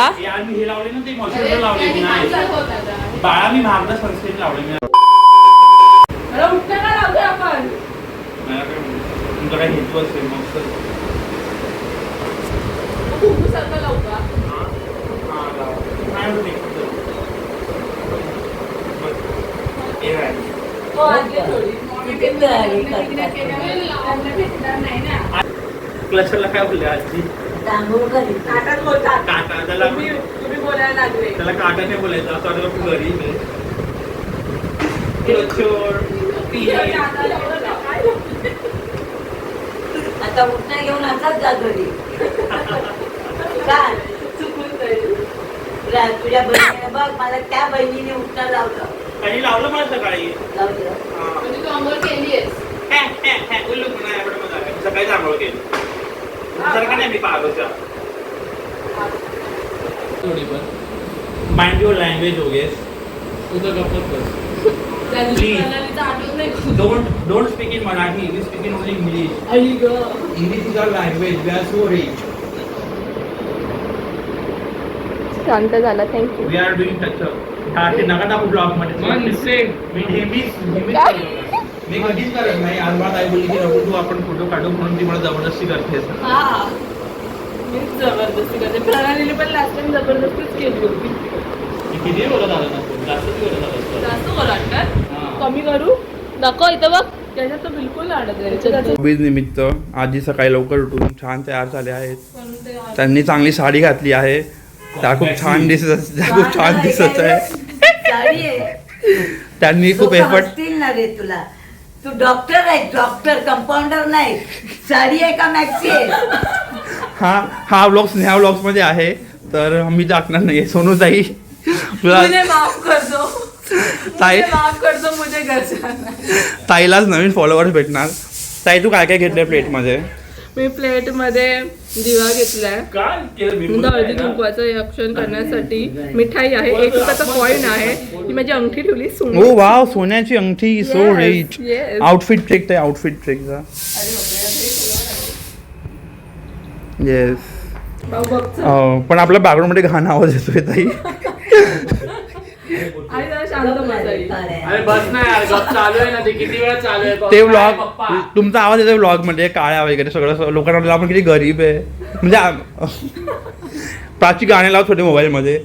हे लावले ना ते मॉइश्चरायझर लावले मी नाही बाळा मी महागडा सनस्क्रीन लावले मी मला का आपण काय तुमचा काय हेतू असेल मग तर. लावू का लावा. काय होतं ते? बस. हे आहे. हो आणली थोडी किती तयारी करतात त्यांना भेटणार नाही ना क्लचरला काय बोलले आजी? तांदूळ घरी ताटात बोलतात काका त्याला तुम्ही तुम्ही बोलायला लागले त्याला काका नाही बोलायचं असं वाटलं आता उठणं घेऊन असाच जा घरी. काय? चुकून तुझ्या बहिणीने बघ मला त्या बहिणीने उठणं लावलं. काही लावलं मला सकाळी. लावलं हा. म्हणजे तू आंघोळ केली आहेस. हे, हे, हे, उल्लू पण आहे, एवढं मजा आहे. सकाळी आंघोळ केली. सारखं नाही मी थोडी पण. माइंड युअर लँग्वेज हो गेस तुझं गप्पच बस. त्या दिवशी Please. प्रणालीचं आठवत नाही का? Don't don't speak in Marathi we speak in only English आई ग. English is our language we are so rich शांत झाला thank you we are doing touch हा ते नका टाकू ब्लॉगमध्ये मी नेहमीच. मी कधीच करत नाही. आज मला आई बोलली की नको तू आपण फोटो काढू म्हणून ती मला जबरदस्ती करते हा. जबरदस्ती करते. प्रणालीने पण लास्ट टाइम जबरदस्तीच केली होती. किती बोलत आलं ना तू जास्तच बोलत आलं जास्त हा. कमी करू. इथं बघ. निमित्त आजी सकाळी लवकर उठून छान तयार झाले आहेत. त्यांनी चांगली साडी घातली आहे. त्या खूप छान दिसत त्या खूप छान दिसत आहे. त्यांनी खूप एफर्ट ना रे तुला. तू डॉक्टर आहे डॉक्टर कंपाऊंडर नाही. साडी आहे का मॅक्सी हा हा ब्लॉग स्नेहा ब्लॉग्समध्ये आहे. तर मी टाकणार नाही सोनू ताई तुला मुझे माफ कर दो. ताई मुझे माफ कर दो मुझे घर जाना है. ताईलाच नवीन फॉलोअर्स भेटणार. ताई तू काय काय घेतलंय प्लेटमध्ये मी प्लेटमध्ये दिवा घेतलाय. काय केलं मी? हळदी कुंकवाचं रक्षण करण्यासाठी मिठाई आहे. एक रुपयाचा कॉईन आहे. ही माझी अंगठी ठेवली ओ सोनं वाव सोन्याची अंगठी सो. आउटफिट ट्रिक ते आउटफिट ट्रिकचा येस. पण आपल्या background मध्ये घाण आवाज येतोय ताई आणि जरा शांत बसाई अरे बस ना यार गप चालू आहे ना ते किती वेळा चालू आहे? ते काय व्लॉग पप्पा? तुमचा आवाज येतोय व्लॉगमध्ये काळ्या वगैरे सगळं सगळं. लोकांना वाटलं आपण किती गरीब आहे. म्हणजे आम- प्राची गाणे लावत होते मोबाईल मध्ये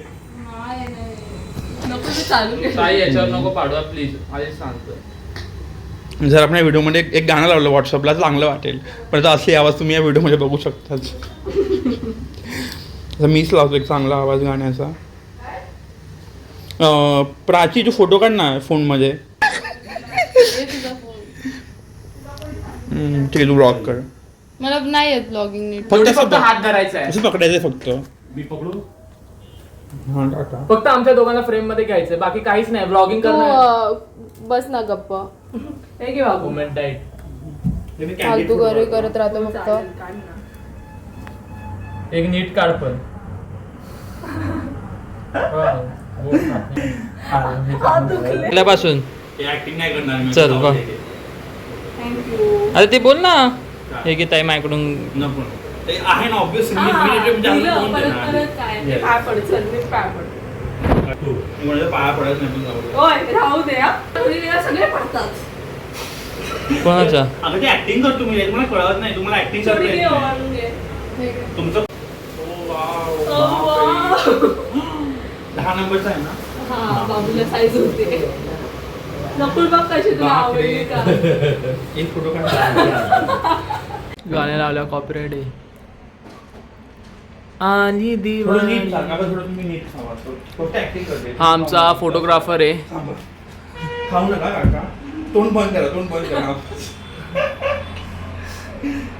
नको मी चालू केलं. ताई याच्यावर नको पाडवा प्लीज आधीच सांगतो जर आपण या व्हिडिओमध्ये एक- एक गाणं लावलं व्हॉट्सअपला चांगलं वाटेल. पण आता असली आवाज तुम्ही या व्हिडिओमध्ये बघू शकता आता मीच लावतो एक चांगला आवाज गाण्याचा. प्राची तू फोटो काढ ना फोनमध्ये. हे तुझा फोन हम्म, ठीक आहे तू ब्लॉग कर. मला नाही येत ब्लॉगिंग नीट. फक्त फक्त हात धरायचा आहे. असं फक्त. मी पकडू? हा टाका. फक्त आमच्या दोघांना फ्रेममध्ये घ्यायचंय बाकी काहीच नाही. ब्लॉगिंग तू करणं अं, बस ना गप्प. हे घे बाबू. मोमेंट डाईट फालतू करे करत राहतो फक्त. एक नीट काढ पण. पहिल्यापासून ऍक्टिंग नाही करणार मी. चल, अरे ते बोल ना. हे की ताई माझ्याकडून आहे ना ऑब्विस हा, दिलं, परत परत काय? मी पाय पडत नाही हा. कोणाचा अगं ते ऍक्टिंग करतो मी तुम्हाला कळत नाही. तुम्हाला ऍक्टिंग करता. हे. तुमचं ओ, वाव, ओ, बापरे. वाव. दहा नंबरचा आहे ना? हा बाबूला साईज होते. नकुल बघ कशी तुला बापरे. आवडली का? एक फोटो काढ गाणे लावल्या कॉपीराईट आहे. आणि थोडं नीट दिवाळी. सांग, अगं थोडं तुम्ही नीट सांगा. फक्त ऍक्टिंग करते. हा आमचा फोटोग्राफर आहे. थांबा. खाऊ नका काका. तोंड बंद करा तोंड बंद करा.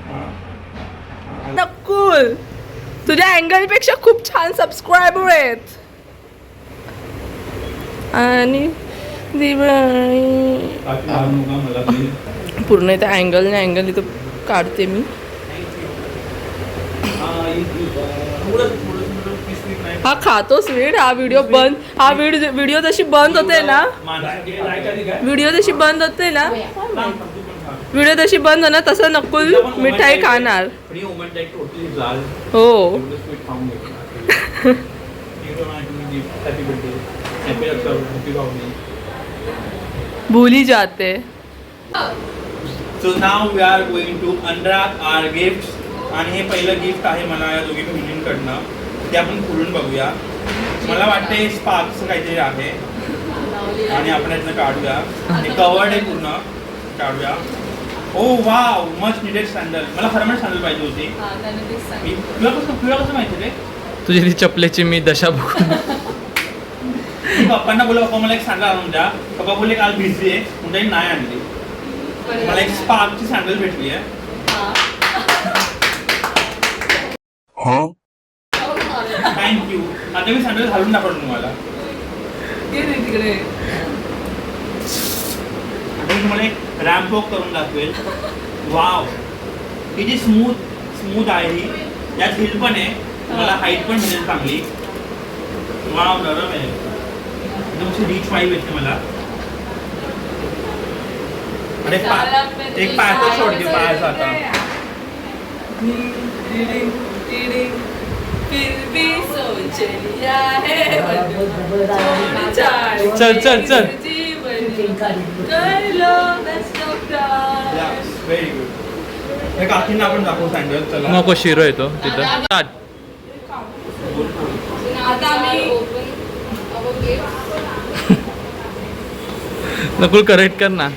हा. नकुल तुझ्या अँगलपेक्षा खूप छान सबस्क्रायबर आहेत. आणि दिवाळी. पूर्ण इथे अँगल नाही अँगल इथं काढते मी. हा, हा खातो स्वीट हा व्हिडिओ बंद हा व्हिडिओ व्हिडिओ जशी बंद होते ना व्हिडिओ जशी बंद होते ना व्हिडिओ जशी बंद होणार तसं नकुल मिठाई खाणार. हो. भूली जाते. So now we are going to unwrap our gift आणि हे पहिलं गिफ्ट आहे मला या दोघी मुलींकडनं ते आपण खोलून बघूया. मला वाटते स्पार्कचं काहीतरी आहे. आणि आपण यातनं काढूया. हे कवर्ड आहे पूर्ण. काढूया. Oh wow much needed sandal मला खरं म्हणजे सँडल पाहिजे होती. तुला कसं तुला कसं माहिती रे? तुझी ती चपलेची मी दशा बघून. मी पप्पांना बोललो पप्पा मला एक सँडल आणून द्या पप्पा बोलले काल बिझी आहे. म्हणून त्यांनी नाही आणली. मला एक स्पार्कची सँडल भेटली आहे. थँक्यू आता मी सँडल घालून दाखवतो तुम्हाला. तिकडे. आता मी तुम्हाला एक रॅम्प वॉक करून दाखवेल. वाव किती स्मूथ स्मूथ आहे ही. यात हिल पण आहे. मला हाईट पण मिळेल चांगली. वाव नरम आहे. एकदम रीच येते मला. एक पायाचा सोडते पायाचा आता. चल चल चल. व्हेरी गुड काकींना आपण दाखवू सँडल चला. नको शिरो येतो तिथं? स्टार्ट आता आम्ही- नकुल करेक्ट कर ना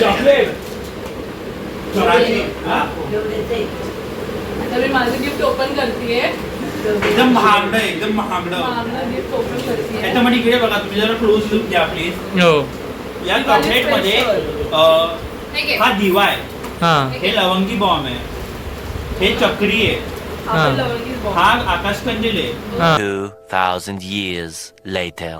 चॉकलेट माझं गिफ्ट ओपन करतेय एकदम महागडं एकदम महागडं. गिफ्ट ओपन करतेय. त्याच्यामध्ये इकडे बघा तुम्ही जरा क्लोज लुक घ्या प्लीज हो. या चॉकलेटमध्ये अं, हा दिवा आहे. हा. हे लवंगी बॉम्ब आहे. हे चक्री आहे. हा. आकाश कंदील आहे. हा. 2,000 years later.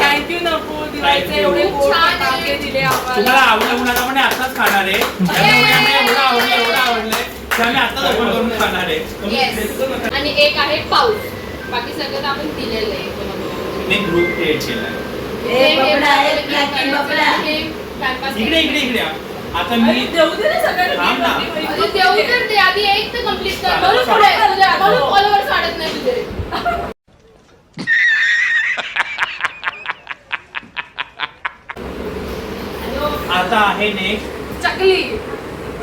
थँक्यू नको दिवाळीचे. एवढे गोड. फटाके दिले तुम्हाला आम्हाला आवडलं म्हणून आता म्हणजे आताच खाणार आहे. त्यामुळे आम्ही एवढं आवडलं एवढं आवडलंय. की आम्ही आताच ओपन करून खाणार आहे. Yes. आणि एक आहे पाऊस. बाकी सगळं आपण दिलेलं आहे. ग्रुप क्रिएट आहे, हे. हे इकडे इकडे इकडे. आता मी देऊ दे ना सगळ्यांना. देऊ तर दे आधी एक तर कंप्लीट कर. म्हणून. पुढे म्हणून फॉलोअर्स वाढत नाही तुझे. आता आहे नेक्स्ट चकली.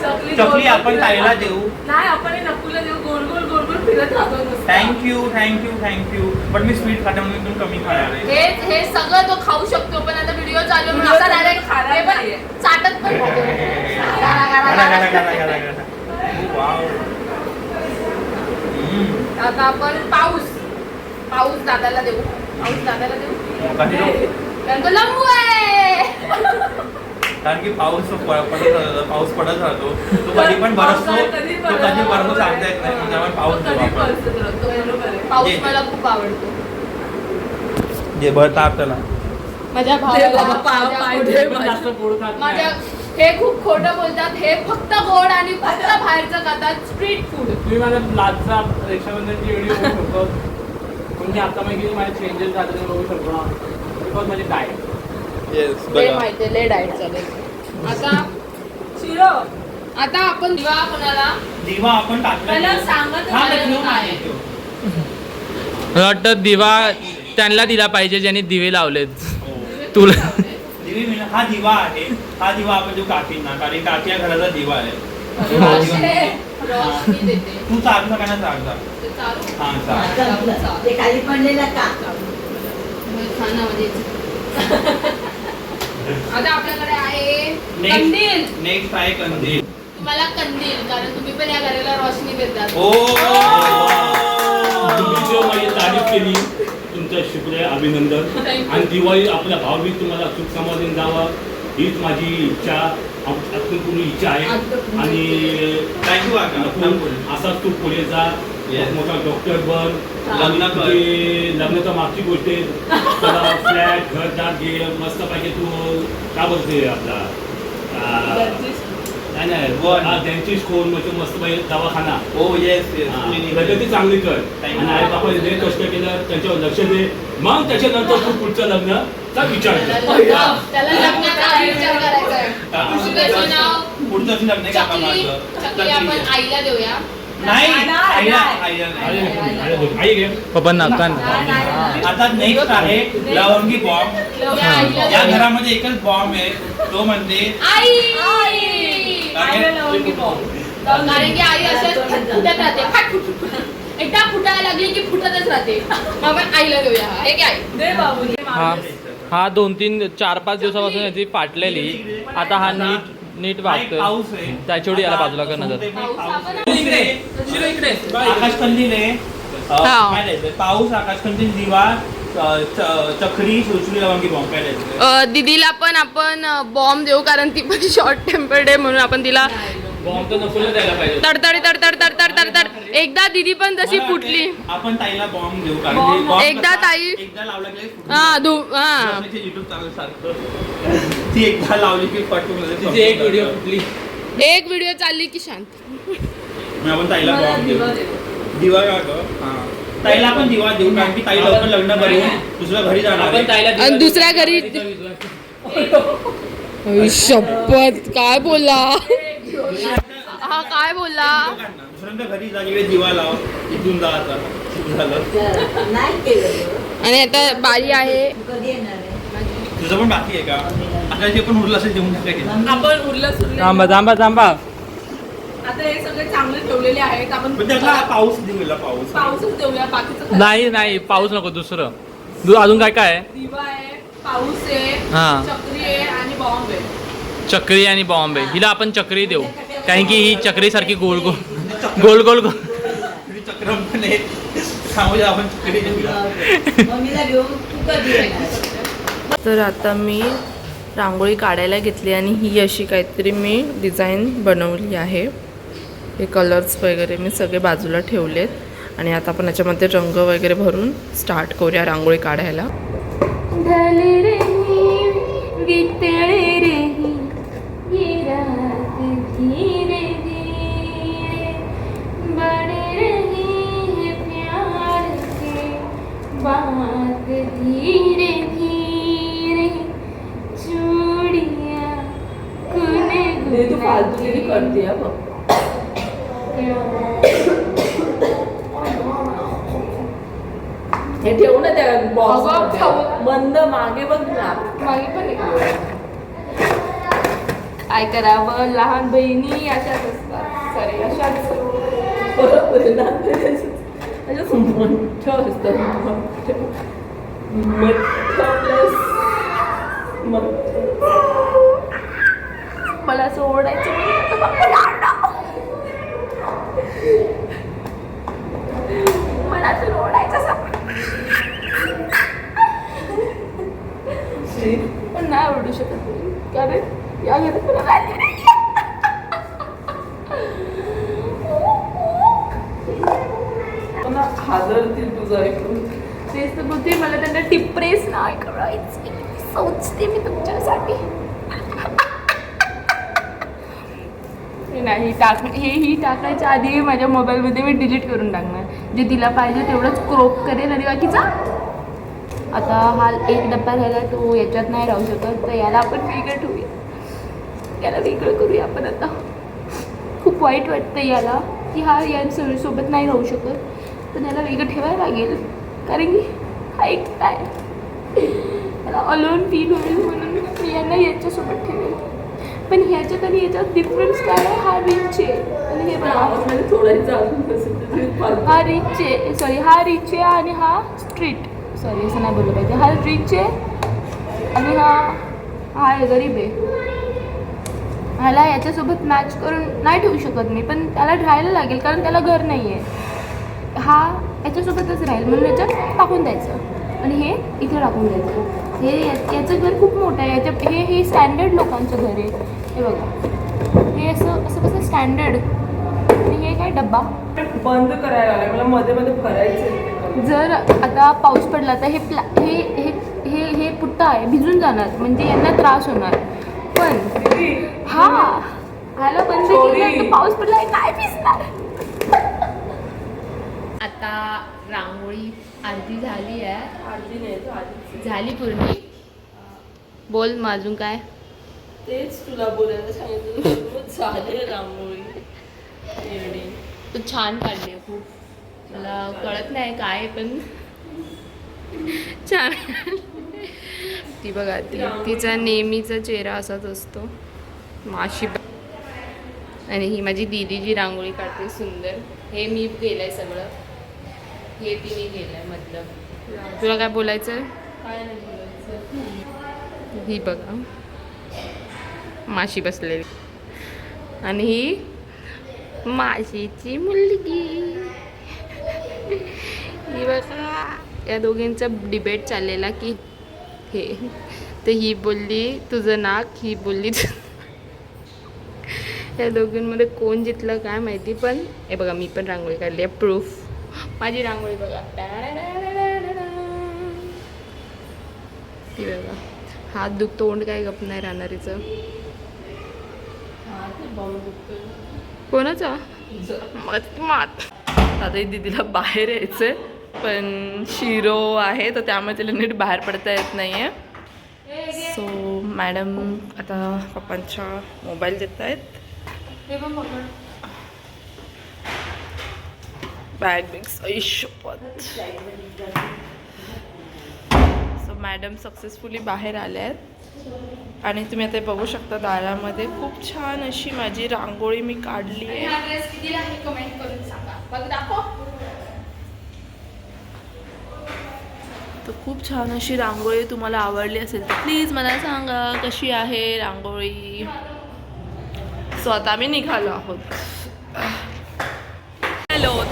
चकली आपण ताईला. देऊ नाही आपण हे नकुलला देऊ गोल गोल गोल गोल फिरत राहतो. थँक्यू थँक्यू थँक्यू पण मी स्वीट खाते म्हणून तुम्ही कमी खाणार आहे हे हे सगळं तो खाऊ शकतो पण आता व्हिडिओ चालू म्हणून असा डायरेक्ट खाणार हे पण. चाटत पण. आता आपण पाऊस पाऊस दादाला देऊ पाऊस दादाला देऊ. कारण तो लंबू आहे कारण की पाऊस पडत राहतो पाऊस पडत राहतो. तो कधी पण बरसतो तो कधी? बरसतो सांगता येत नाही. त्यामुळे पाऊस. मला खूप आवडतो. जे भरतात त्याला. माझ्या भावाला माझ्या. माझ्या हे खूप खोटं बोलतात. हे फक्त गोड आणि फक्त बाहेरचं खातात. स्ट्रीट फूड तुम्ही माझा लाचचा रक्षाबंधनची व्हिडिओ बघू शकतो म्हणजे आता माहिती माझे चेंजेस झाले ते बघू शकतो. ना बिकॉज माझी डाएट येस ते माहिती लय डाएट चालेल आता शिरो आता आपण दिवा कोणाला? दिवा आपण टाकला सांगत हा, होता घेऊन काय. आहे तो. मला वाटतं दिवा त्यांना दिला पाहिजे ज्यांनी दिवे लावलेत. हो. तुला दिवी म्हणजे हा दिवा आहे. हा दिवा आपण देऊ काकींना कारण काकी या घराचा दिवा आहे. हा रोशनी दिवा- रोशनी देते. तू चालू सगळ्यांना चालू ते चालू? हा चाल. संपलं. ते खाली पडलेलं का? खाना म्हणजे. आता आपल्याकडे आहे नेक्स्ट कंदील. नेक्स्ट आहे कंदील. तुम्हाला कंदील कारण तुम्ही पण या घराला रोशनी देतात. ओ! तुम्ही जो माझी तारीफ केली तुमचं शुक्रिया अभिनंदन. आणि दिवाळी आपल्या भावबीज तुम्हाला सुख समाधान जावं हीच माझी इच्छा पूर्ण इच्छा आहे. आणि थँक्यू असाच तू पुढे जा. मोठा डॉक्टर बन लग्न कर. तुझी लग्नाच्या मागची गोष्ट आहे. तुला फ्लॅट घरदार घे मस्त पाहिजे तू काय बोलते आपला? आ, नाही नाही. हा, त्यांची स्कोर म्हणजे मस्त पाहिजे दवाखाना. हो येस प्रगती चांगली कर. आणि. आई बाबा जे कष्ट केलं त्यांच्यावर लक्ष दे. मग त्याच्यानंतर तू पुढचं लग्नाचा विचार कर. त्याला लग्नाचा आधी विचार त्याचं नाव पुढचं लग्न आपण आईला देऊया. नाही नाही, आईला नाही. आईला आई नाही. घे, आई घे पप्पा नका आता नेक्स्ट आहे लवंगी बॉम्ब या. घरामध्ये एकच बॉम्ब आहे तो म्हणजे? कारण की आई असं फुटत राहते. एकदा फुटायला लागली की फुटतच राहते आपण आईला देऊया हा. हे काय हा हा दोन तीन चार पाच दिवसापासून याची फाटलेली आता हा नीट नीट हा एक वागतोय त्याच्यावर याला बाजूला कर नजर. पाऊस आपण आकाश कंदील आहे. हा. पाऊस आकाश कंदील दिवा चक्री दीदीला पण आपण बॉम्ब देऊ कारण ती पण शॉर्ट टेम्पर्ड आहे म्हणून आपण तिला तडतड तडतड तडतड तडतड एकदा दीदी पण वाटते फुटली आपण ताईला बॉम्ब देऊ कारण की bomb एकदा कसा- ताई- एकदा लावला की लगेच फुटून हा जातो. धू हा सारखं ती एकदा लावली की पटकन लगेच तिची एक व्हिडिओ जातं. फुटली एक व्हिडिओ चालली की शांत मग आपण ताईला बॉम्ब देऊ दिवा का गं? हा. ताईला आपण दिवा देऊ कारण की ताई लवकर लग्न करून दुसऱ्या घरी जाणार आपण आहे. ताईला आणि दुसऱ्या देऊ. घरी- तिचा विश्वास. अय, शपथ काय बोलला हा काय बोलला? दुसऱ्यांच्या घरी जा किंवा दिवा लाव. इथून जा आता. सुरू झालं. नाही केलं आणि आता बारी आहे. कधी येणार आहे तुझं पण बाकी आहे का? आता जे पण उरलं असेल जेवण टाकायचं आपण उरलं सुरलं थांबा थांबा थांबा. आता हे सगळे चांगले ठेवलेले आहेत. आपण पण त्यातला पाऊस दिला पाऊस. पाऊसच देऊया बाकीचं नाही नाही पाऊस नको दुसरं. अजून काय काय आहे? दिवा आहे पाऊस आहे हा. चक्री आहे आणि बॉम्ब आहे. चक्री आणि बॉम्ब. हिला आपण चक्री देऊ. कारण की ही चक्री सारखी गोल गोल गोल गोल गोल तर आता मी रांगोळी काढायला घेतली आणि ही अशी काहीतरी मी डिझाईन बनवली आहे. हे कलर्स वगैरे मी सगळे बाजूला ठेवलेत. आणि आता आपण याच्यामध्ये रंग वगैरे भरून स्टार्ट करूया रांगोळी काढायला. बात धीरे धीरे चूड़ियाँ कुने करते हे ठेवू ना त्या ठेवू. बंद मागे बघ ना. मागे पण काय करावं? लहान बहिणी अशाच असतात. सॉरी अशाच. बरोबर आहे ना त्याच्यात मोठं असतं मोठं. मला असं ओरडायचं मला असं. पण नाही ओरडू शकत. कारण या घरात मला value नाही. हादरतील तुझं ऐकून तेच तर बोलते मला त्यांना डिप्रेस नाही करायचं. सोचते मी तुमच्यासाठी. नाही टाक हे ही टाकायच्या आधी माझ्या मोबाईलमध्ये मी डिलीट करून टाकणार. जे तिला पाहिजे तेवढंच क्रोप करेल आणि बाकीचा आता हा एक डब्बा राहिला तो याच्यात नाही राहू शकत तर याला आपण वेगळं ठेवूया. याला वेगळं करूया आपण आता. खूप वाईट वाटतं याला की हा यांसोबत नाही राहू शकत. पण याला वेगळं ठेवायला लागेल. कारण की हा एक आहे मला अलोन फील होईल म्हणून मी यांना याच्यासोबत ठेवेल. पण ह्याच्यात आणि याच्यात डिफरन्स काय आहे? हा रिच आहे. आणि हे बघा. हा रिच आहे. सॉरी हा रिच आहे. आणि हा स्ट्रीट सॉरी असं नाही बोललं पाहिजे. हा रिच आहे आणि हा हा आहे गरीब आहे. ह्याला याच्यासोबत मॅच करून नाही ठेवू शकत मी पण त्याला राहायला लागेल कारण त्याला घर नाही आहे हा याच्यासोबतच राहील. म्हणून याच्यात टाकून द्यायचं. आणि हे इथे टाकून द्यायचं. हे याचं घर खूप मोठं आहे. याच्या हे हे स्टँडर्ड लोकांचं घर आहे. हे बघा. हे असं असं कसं स्टँडर्ड आणि हे काय डब्बा? बंद करायला मला मध्ये मध्ये भरायचं जर आता पाऊस पडला तर हे प्ला हे हे हे हे पुट्टा आहे. भिजून जाणार. म्हणजे यांना त्रास होणार पण हा ह्याला बंद केलं तर पाऊस पडला हे काय भिजणार आता रांगोळी आरती झाली आहे. आधी नाही झाली पूर्ण बोल मग अजून काय? तेच तुला बोलायला सांगितलं. झाले रांगोळी. तू छान काढली खूप. मला कळत नाही काय पण छान. ती बघा ती तिचा नेहमीचा चेहरा असाच असतो. माशी आणि ही माझी दीदी जी रांगोळी काढते सुंदर. हे मी केलंय सगळं. हे तिने केलंय मतलब. तुला काय बोलायचं काय नाही बोलायचं. ही बघा. माशी बसलेली. आणि ही माशीची मुलगी. ही बघा. या दोघींचा डिबेट चाललेला की हे तर ही बोलली तुझं नाक ही बोलली या दोघींमध्ये कोण जितलं काय माहिती पण हे बघा मी पण रांगोळी काढली आहे. प्रूफ माझी रांगोळी बघा. ती बघा. हात दुख तोंड काय गप नाही राहणार हिचं. हा ते बॉम्ब दुखतोय. कोणाचा? मत मात. आता दीदीला बाहेर यायचंय पण शिरो आहे तर त्यामुळे तिला नीट बाहेर पडता येत नाहीये. सो मॅडम आता पप्पांच्या मोबाईल देत आहेत हे पण पकड बॅग बिग्स ऐशपत सो मॅडम सक्सेसफुली बाहेर आल्या आहेत आणि तुम्ही आता बघू शकता दारामध्ये. खूप छान अशी माझी रांगोळी मी काढली आहे. कमेंट करून सांगा. तर खूप छान अशी रांगोळी तुम्हाला आवडली असेल तर प्लीज मला सांगा कशी आहे रांगोळी. सो आता आम्ही निघालो आहोत.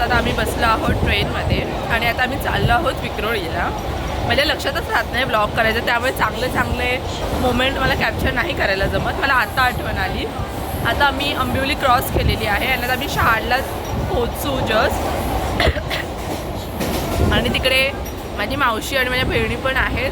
आता आम्ही बसलो आहोत ट्रेनमध्ये आणि आता आम्ही चाललो आहोत विक्रोळीला. माझ्या लक्षातच राहत नाही ब्लॉग करायचं त्यामुळे चांगले चांगले मोमेंट मला कॅप्चर नाही करायला जमत. मला आता आठवण आली. आता आम्ही अंबिवली क्रॉस केलेली आहे आणि आता आम्ही शहाडला पोचू जस्ट आणि तिकडे माझी मावशी आणि माझ्या बहिणी पण आहेत.